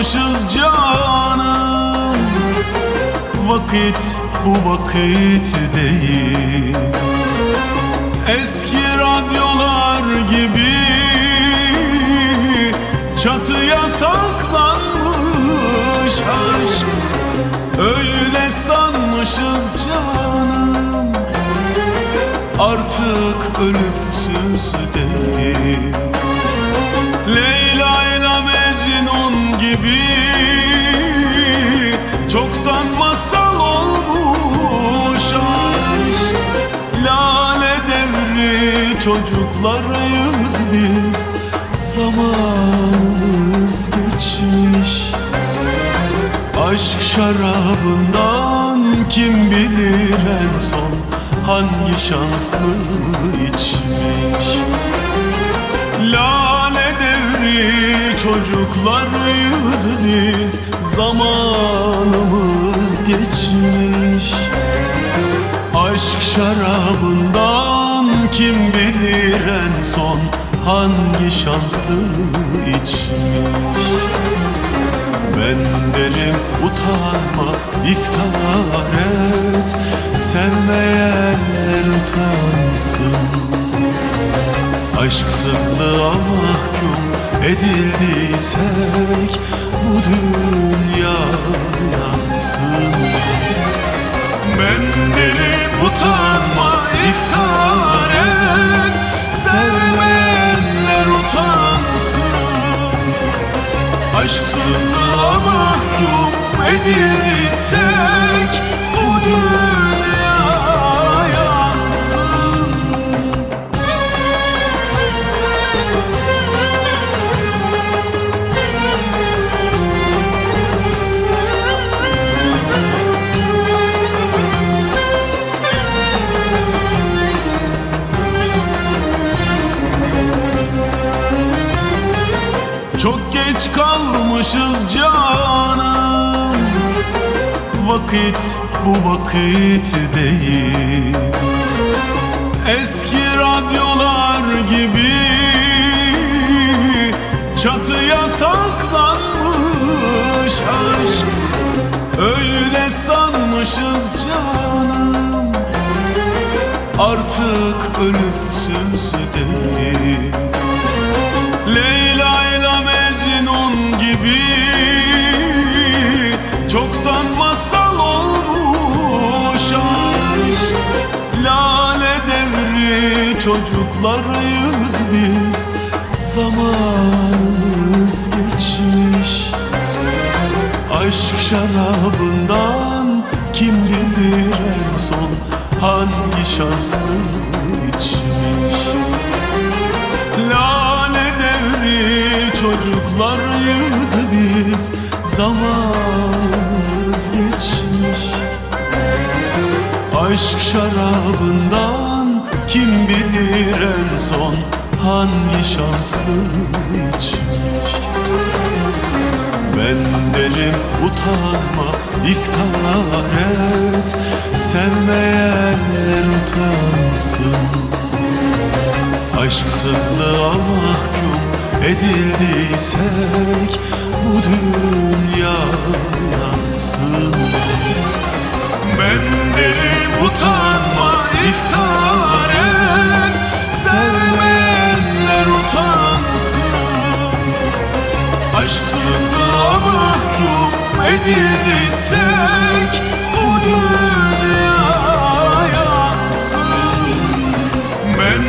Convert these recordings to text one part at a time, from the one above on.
kalmışız canım Vakit bu vakit değil. Eski radyolar gibi Çatıya saklanmış aşk. Öyle sanmışız canım. Artık ölümsüz değil. Leyla ile gibi Çoktan masal olmuş aşk. Lale devri çocuklarıyız biz Zamanımız geçmiş. Aşk şarabından kim bilir en son Hangi şanslı içmiş çocuklarıyız biz Zamanımız geçmiş. Aşk şarabından kim bilir en son Hangi şanslı içmiş. Ben derim utanma iftar et Sevmeyenler utansın. Aşksızlığa mahkum edildiysek Bu dünya yansın. Ben derim utanma Çok geç kalmışız canım. Vakit bu vakit değil. Eski radyolar gibi Çatıya saklanmış aşk. Öyle sanmışız canım. Artık ölümsüz değil çocuklarıyız biz. Zamanımız geçmiş. Aşk şarabından kim bilir en son? Hangi şanslı içmiş Lale devri çocuklarıyız biz. Zamanımız geçmiş. Aşk şarabından kim bilir en son Hangi şanslı içmiş Ben derim utanma iftar et. Sevmeyenler utansın. Aşksızlığa mahkum edildiysek Bu dünya edildiysek Bu dünya yansın ben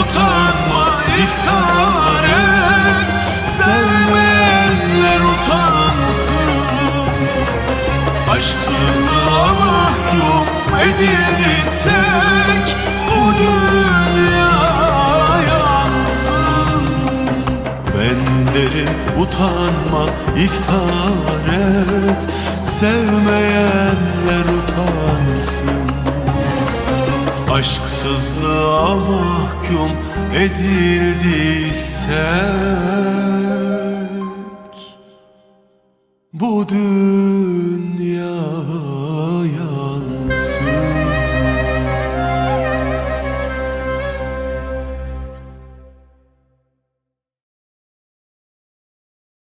utanma iftar et. Sevmeyenler utansın. Aşksızlığa mahkum edildiysek Bu dünya Ben derim utanma iftar et. Sevmeyenler utansın. Aşksızlığa mahkum edildiysek Bu dünya